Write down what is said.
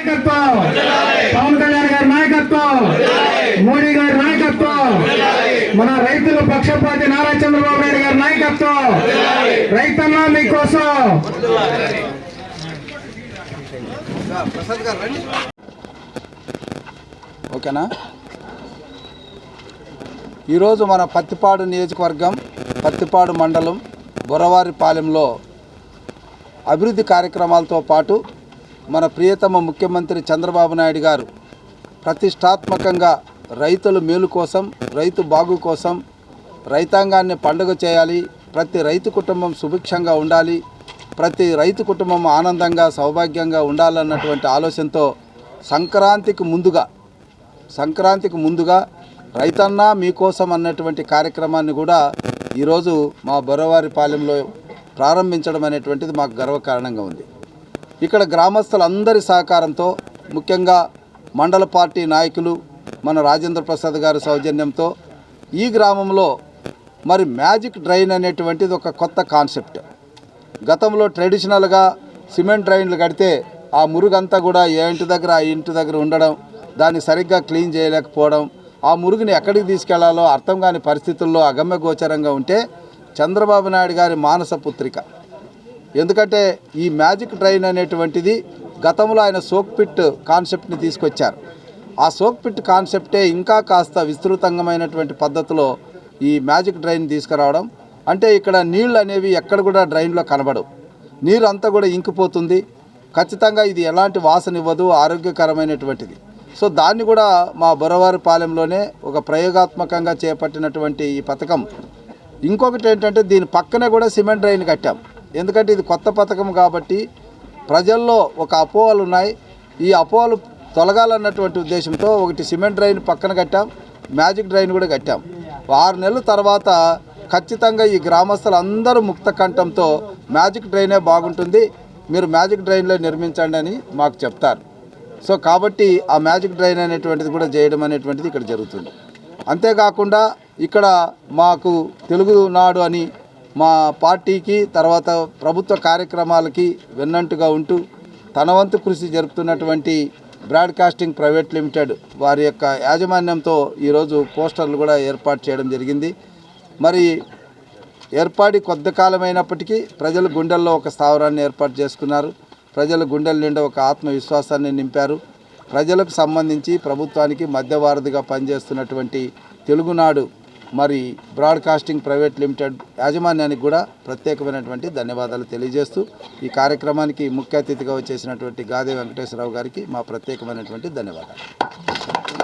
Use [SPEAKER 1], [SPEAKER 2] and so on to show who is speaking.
[SPEAKER 1] నాయకత్వం. పవన్ కళ్యాణ్ గారి నాయకత్వం. మోడీ గారి నాయకత్వం. మన రైతుల పక్షపాతి నారా చంద్రబాబు నాయుడు గారి నాయకత్వం. రైతన్నా మీకోసం.
[SPEAKER 2] ఓకేనా? ఈరోజు మన పత్తిపాడు నియోజకవర్గం పత్తిపాడు మండలం బురవారిపాలెంలో అభివృద్ధి కార్యక్రమాలతో పాటు మన ప్రియతమ ముఖ్యమంత్రి చంద్రబాబు నాయుడు గారు ప్రతిష్టాత్మకంగా రైతుల మేలు కోసం రైతు బాగు కోసం రైతాంగాన్ని పండుగ చేయాలి. ప్రతి రైతు కుటుంబం సుభిక్షంగా ఉండాలి. ప్రతి రైతు కుటుంబం ఆనందంగా సౌభాగ్యంగా ఉండాలన్నటువంటి ఆలోచనతో సంక్రాంతికి ముందుగా సంక్రాంతికి ముందుగా రైతన్న మీకోసం అన్నటువంటి కార్యక్రమాన్ని కూడా ఈరోజు మా బొరవారిపాలెంలో ప్రారంభించడం అనేటువంటిది మాకు గర్వకారణంగా ఉంది. ఇక్కడ గ్రామస్తులందరి సహకారంతో ముఖ్యంగా మండల పార్టీ నాయకులు మన రాజేంద్ర ప్రసాద్ గారి సౌజన్యంతో ఈ గ్రామంలో మరి మ్యాజిక్ డ్రైన్ అనేటువంటిది ఒక కొత్త కాన్సెప్ట్. గతంలో ట్రెడిషనల్గా సిమెంట్ డ్రైన్లు కడితే ఆ మురుగంతా కూడా ఏ ఇంటి దగ్గర ఆ ఇంటి దగ్గర ఉండడం దాన్ని సరిగ్గా క్లీన్ చేయలేకపోవడం ఆ మురుగుని ఎక్కడికి తీసుకెళ్ళాలో అర్థం కాని పరిస్థితుల్లో అగమ్యగోచరంగా ఉంటే చంద్రబాబు నాయుడు గారి మానస పుత్రిక. ఎందుకంటే ఈ మ్యాజిక్ డ్రైన్ అనేటువంటిది గతంలో ఆయన సోక్ పిట్ కాన్సెప్ట్ని తీసుకొచ్చారు. ఆ సోక్ పిట్ కాన్సెప్టే ఇంకా కాస్త విస్తృతంగమైనటువంటి పద్ధతిలో ఈ మ్యాజిక్ డ్రైన్ తీసుకురావడం. అంటే ఇక్కడ నీళ్ళు అనేవి ఎక్కడ కూడా డ్రైన్లో కనబడవు. నీరు అంతా కూడా ఇంకిపోతుంది. ఖచ్చితంగా ఇది ఎలాంటి వాసన ఇవ్వదు ఆరోగ్యకరమైనటువంటిది. సో దాన్ని కూడా మా బొరవారిపాలెంలోనే ఒక ప్రయోగాత్మకంగా చేపట్టినటువంటి ఈ పథకం. ఇంకొకటి ఏంటంటే దీని పక్కనే కూడా సిమెంట్ డ్రైన్ కట్టాం. ఎందుకంటే ఇది కొత్త పథకం కాబట్టి ప్రజల్లో ఒక అపోహలు ఉన్నాయి. ఈ అపోహలు తొలగాలన్నటువంటి ఉద్దేశంతో ఒకటి సిమెంట్ డ్రైన్ పక్కన కట్టాం మ్యాజిక్ డ్రైన్ కూడా కట్టాం. ఆరు నెలల తర్వాత ఖచ్చితంగా ఈ గ్రామస్తులు అందరూ ముక్త కంఠంతో మ్యాజిక్ డ్రైనే బాగుంటుంది. మీరు మ్యాజిక్ డ్రైన్లో నిర్మించండి అని మాకు చెప్తారు. సో కాబట్టి ఆ మ్యాజిక్ డ్రైన్ అనేటువంటిది కూడా చేయడం అనేటువంటిది ఇక్కడ జరుగుతుంది. అంతేకాకుండా ఇక్కడ మాకు తెలుగునాడు అని మా పార్టీకి తర్వాత ప్రభుత్వ కార్యక్రమాలకి వెన్నంటుగా ఉంటూ తన వంతు కృషి జరుపుతున్నటువంటి బ్రాడ్కాస్టింగ్ ప్రైవేట్ లిమిటెడ్ వారి యొక్క యాజమాన్యంతో ఈరోజు పోస్టర్లు కూడా ఏర్పాటు చేయడం జరిగింది. మరి ఏర్పాటు కొద్ది కాలమైనప్పటికీ ప్రజల గుండెల్లో ఒక స్థావరాన్ని ఏర్పాటు చేసుకున్నారు. ప్రజల గుండెల నిండా ఒక ఆత్మవిశ్వాసాన్ని నింపారు. ప్రజలకు సంబంధించి ప్రభుత్వానికి మధ్యవారధిగా పనిచేస్తున్నటువంటి తెలుగునాడు మరి బ్రాడ్కాస్టింగ్ ప్రైవేట్ లిమిటెడ్ యాజమాన్యానికి కూడా ప్రత్యేకమైనటువంటి ధన్యవాదాలు తెలియజేస్తూ ఈ కార్యక్రమానికి ముఖ్య అతిథిగా వచ్చేసినటువంటి గాదే వెంకటేశ్వరరావు గారికి మా ప్రత్యేకమైనటువంటి ధన్యవాదాలు.